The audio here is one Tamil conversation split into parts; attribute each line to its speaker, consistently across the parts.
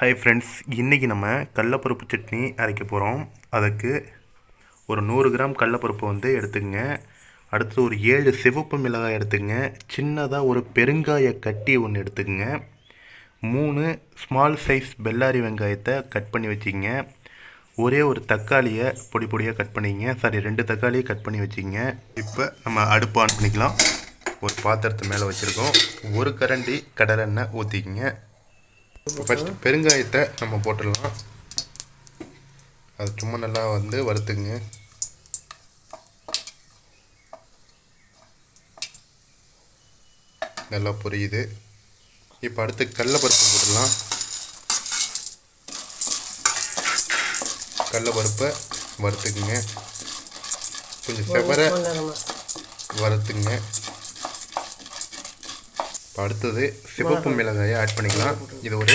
Speaker 1: ஹாய் ஃப்ரெண்ட்ஸ் இன்றைக்கி நம்ம கடலப்பருப்பு சட்னி அரைக்க போகிறோம் அதுக்கு ஒரு நூறு கிராம் கடலப்பருப்பு வந்து எடுத்துக்கங்க. அடுத்து ஒரு ஏழு சிவப்பு மிளகாய் எடுத்துக்கங்க. சின்னதாக ஒரு பெருங்காய கட்டி ஒன்று எடுத்துக்கங்க. மூணு ஸ்மால் சைஸ் பெல்லாரி வெங்காயத்தை கட் பண்ணி வச்சுக்கங்க. ஒரே ஒரு தக்காளியை பொடி பொடியாக கட் பண்ணிக்கங்க. சாரி ரெண்டு தக்காளியை கட் பண்ணி வச்சுக்கங்க. இப்போ நம்ம அடுப்பு ஆன் பண்ணிக்கலாம். ஒரு பாத்திரத்து மேலே வச்சுருக்கோம். ஒரு கரண்டி கடலெண்ணெய் ஊற்றிக்கிங்க ஃபஸ்ட்டு பெருங்காயத்தை நம்ம போட்டுடலாம். அது சும்மா நல்லா வந்து வறுத்துக்குங்க. நல்லா புரியுது. இப்போ அடுத்து கடலப்பருப்பு போட்டுடலாம். கடலப்பருப்பை வறுத்துக்குங்க. கொஞ்சம் செவர வறுத்துங்க இப்போ அடுத்தது சிவப்பு மிளகாயை ஆட் பண்ணிக்கலாம். இது ஒரு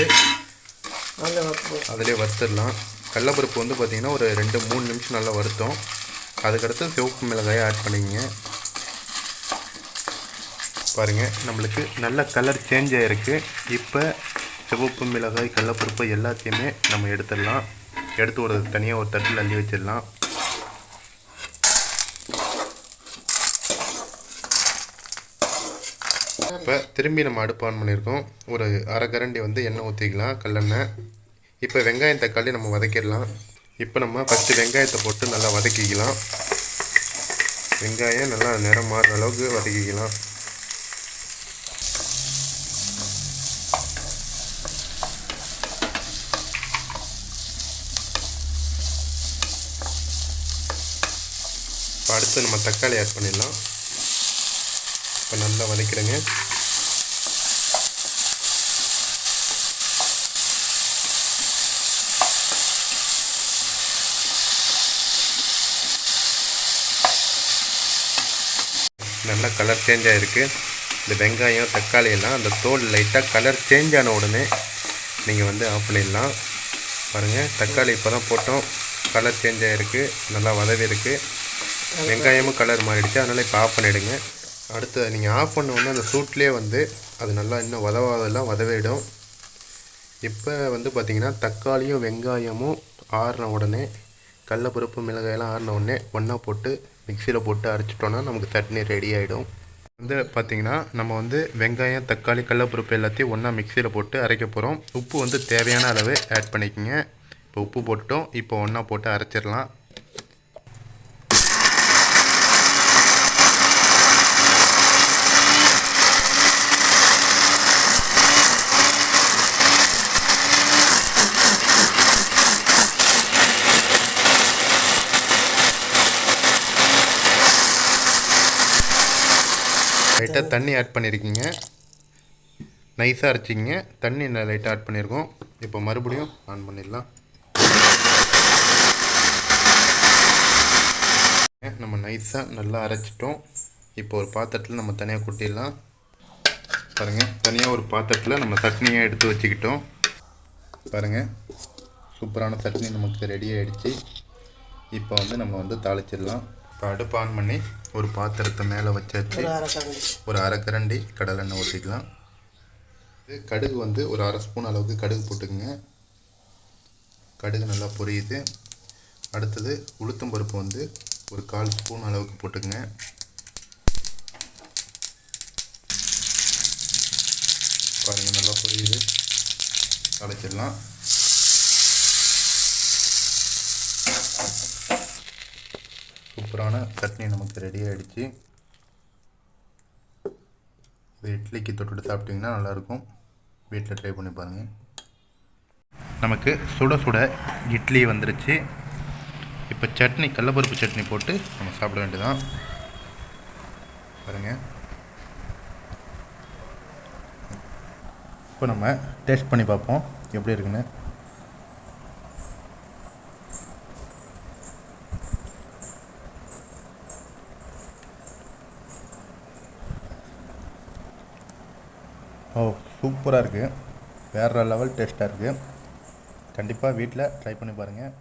Speaker 1: அதிலே வறுத்துடலாம். கடலப்பருப்பு வந்து பார்த்திங்கன்னா ஒரு ரெண்டு மூணு நிமிஷம் நல்லா வறுத்தோம். அதுக்கடுத்து சிவப்பு மிளகாயை ஆட் பண்ணிக்கங்க. பாருங்கள் நம்மளுக்கு நல்ல கலர் சேஞ்ச் ஆகிருக்கு இப்போ சிவப்பு மிளகாய் கடலப்பருப்பு எல்லாத்தையுமே நம்ம எடுத்துடலாம். எடுத்து ஒரு தனியாக ஒரு தட்டில் அள்ளி வச்சிடலாம். இப்போ திரும்பி நம்ம அடுப்பு ஆன் பண்ணியிருக்கோம். ஒரு அரை கரண்டி வந்து எண்ணெய் ஊற்றிக்கலாம் கல்லெண்ணெய். இப்போ வெங்காயம் தக்காளி நம்ம வதக்கிடலாம். இப்போ நம்ம ஃபஸ்ட்டு வெங்காயத்தை போட்டு நல்லா வதக்கிக்கலாம். வெங்காயம் நல்லா நிறம் மாறுற அளவுக்கு வதக்கிக்கலாம். இப்போ அடுத்து நம்ம தக்காளி ஆட் பண்ணிடலாம். இப்போ நல்லா வதக்கிடுங்க. நல்லா கலர் சேஞ்ச் ஆகிருக்கு இந்த வெங்காயம் தக்காளி எல்லாம் அந்த தோல் லைட்டாக கலர் சேஞ்ச் ஆன உடனே நீங்கள் வந்து ஆஃப் பண்ணிடலாம். பாருங்கள் தக்காளி இப்போ தான் போட்டோம். கலர் சேஞ்ச் ஆகிருக்கு நல்லா வதவி இருக்குது வெங்காயமும் கலர் மாறிடுச்சு. அதனால் இப்போ ஆஃப் பண்ணிவிடுங்க அடுத்து நீங்கள் ஆஃப் பண்ண உடனே அந்த சூட்லேயே வந்து அது நல்லா இன்னும் வதவாதெல்லாம் வதவிடும். இப்போ வந்து பார்த்திங்கன்னா தக்காளியும் வெங்காயமும் ஆறின உடனே கடலப்பருப்பு மிளகாயெல்லாம் ஆறின உடனே ஒன்றா போட்டு மிக்சியில் போட்டு அரைச்சிட்டோன்னா நமக்கு சட்னி ரெடி ஆகிடும் வந்து பார்த்திங்கன்னா நம்ம வந்து வெங்காயம் தக்காளி கடலப்பருப்பு எல்லாத்தையும் ஒன்றா மிக்சியில் போட்டு அரைக்க போகிறோம் உப்பு வந்து தேவையான அளவு ஆட் பண்ணிக்கோங்க. இப்போ உப்பு போட்டுட்டோம். இப்போ ஒன்றா போட்டு அரைச்சிடலாம். லைட்டாக தண்ணி ஆட் பண்ணியிருக்கீங்க நைஸாக அரைச்சிங்க தண்ணி லைட்டாக ஆட் பண்ணியிருக்கோம் இப்போ மறுபடியும் ஆன் பண்ணிடலாம். நம்ம நைஸாக நல்லா அரைச்சிட்டோம். இப்போ ஒரு பாத்திரத்தில் நம்ம தனியாக கொட்டிடலாம். பாருங்கள் தனியாக ஒரு பாத்திரத்தில் நம்ம சட்னியை எடுத்து வச்சுக்கிட்டோம். பாருங்கள் சூப்பரான சட்னி நமக்கு ரெடி ஆகிடுச்சு இப்போ வந்து நம்ம வந்து தாளிச்சிடலாம். இப்போ அடுப்பு ஆன் பண்ணி ஒரு பாத்திரத்தை மேலே வச்சாச்சு. ஒரு அரை கரண்டி கடலெண்ணெய் ஊற்றிக்கலாம் இது கடுகு வந்து ஒரு அரை ஸ்பூன் அளவுக்கு கடுகு போட்டுக்குங்க. கடுகு நல்லா பொரியுது. அடுத்தது உளுத்தம் பருப்பு வந்து ஒரு கால் ஸ்பூன் அளவுக்கு போட்டுக்குங்க. பாருங்கள் நல்லா பொரியுது. அழைச்சிடலாம் சூப்பரான சட்னி நமக்கு ரெடி ஆகிடுச்சு இது இட்லிக்கு தொட்டுட்டு சாப்பிட்டிங்கன்னா நல்லாயிருக்கும். வீட்டில் ட்ரை பண்ணி பாருங்கள் நமக்கு சுட சுட இட்லி வந்துருச்சு. இப்போ சட்னி கடலப்பருப்பு சட்னி போட்டு நம்ம சாப்பிட வேண்டியதான் பாருங்கள் இப்போ நம்ம டேஸ்ட் பண்ணி பார்ப்போம். எப்படி இருக்குன்னு. ஓ சூப்பராக இருக்குது வேறு லெவல் டேஸ்ட்டாக இருக்குது கண்டிப்பாக வீட்டில் ட்ரை பண்ணி பாருங்கள்